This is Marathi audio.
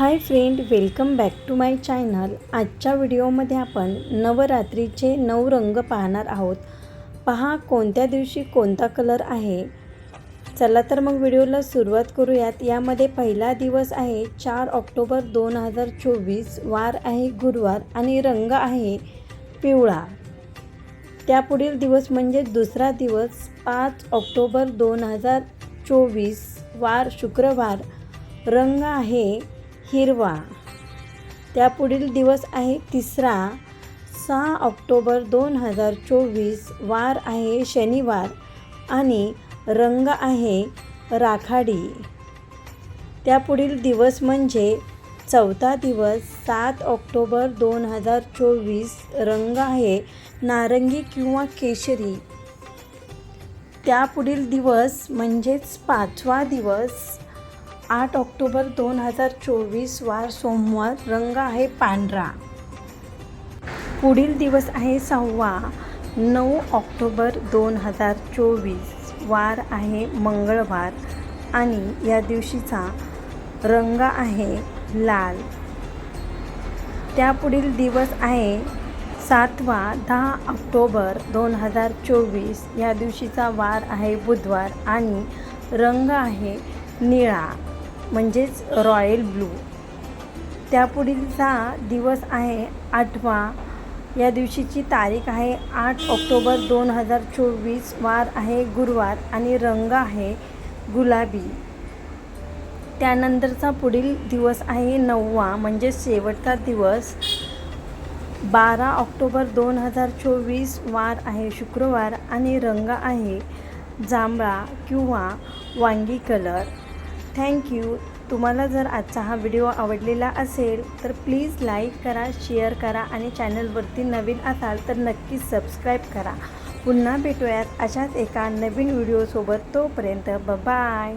Hi friend welcome back to my channel. आजच्या व्हिडिओमध्ये आपण नवरात्रीचे नऊ रंग पाहणार आहोत. पहा कोणत्या दिवशी कोणता कलर आहे. चला तर मग व्हिडिओला सुरुवात करूयात. यामध्ये पहिला दिवस आहे चार ऑक्टोबर दोन हजार चोवीस. वार आहे गुरुवार आणि रंग आहे पिवळा. त्यापुढील दिवस म्हणजे दुसरा दिवस पाच ऑक्टोबर दोन हजार चोवीस. वार शुक्रवार. रंग आहे हिरवा. त्यापुढील दिवस आहे तिसरा. सहा ऑक्टोबर दोन हजार चोवीस. वार आहे शनिवार आणि रंग आहे राखाडी. त्यापुढील दिवस म्हणजे चौथा दिवस. सात ऑक्टोबर दोन हजार चोवीस. रंग आहे नारंगी किंवा केशरी. त्यापुढील दिवस म्हणजेच पाचवा दिवस. आठ ऑक्टोबर दोन हजार चोवीस वार सोमवार रंग आहे पांढरा. पुढील दिवस आहे सहावा नऊ ऑक्टोबर दोन हजार चोवीस वार आहे मंगळवार आणि या दिवशीचा रंग आहे लाल. त्यापुढील दिवस आहे सातवा दहा ऑक्टोबर दोन हजार चोवीस. या दिवशीचा वार आहे बुधवार आणि रंग आहे निळा. म्हणजेच रॉयल ब्लू. त्यापुढीलचा दिवस आहे आठवा. या दिवशीची तारीख आहे आठ ऑक्टोबर दोन हजार चोवीस. वार आहे गुरुवार आणि रंग आहे गुलाबी. त्यानंतरचा पुढील दिवस आहे नववा म्हणजे शेवटचा दिवस. बारा ऑक्टोबर दोन हजार चोवीस. वार आहे शुक्रवार आणि रंग आहे जांभळा किंवा वांगी कलर. थँक्यू तुम्हाला जर आजचा हा व्हिडिओ आवडलेला असेल तर प्लीज लाईक करा शेअर करा आणि चॅनलवरती नवीन असाल तर नक्कीच सबस्क्राईब करा. पुन्हा भेटूयात अशाच एका नवीन व्हिडिओसोबत तोपर्यंत बाय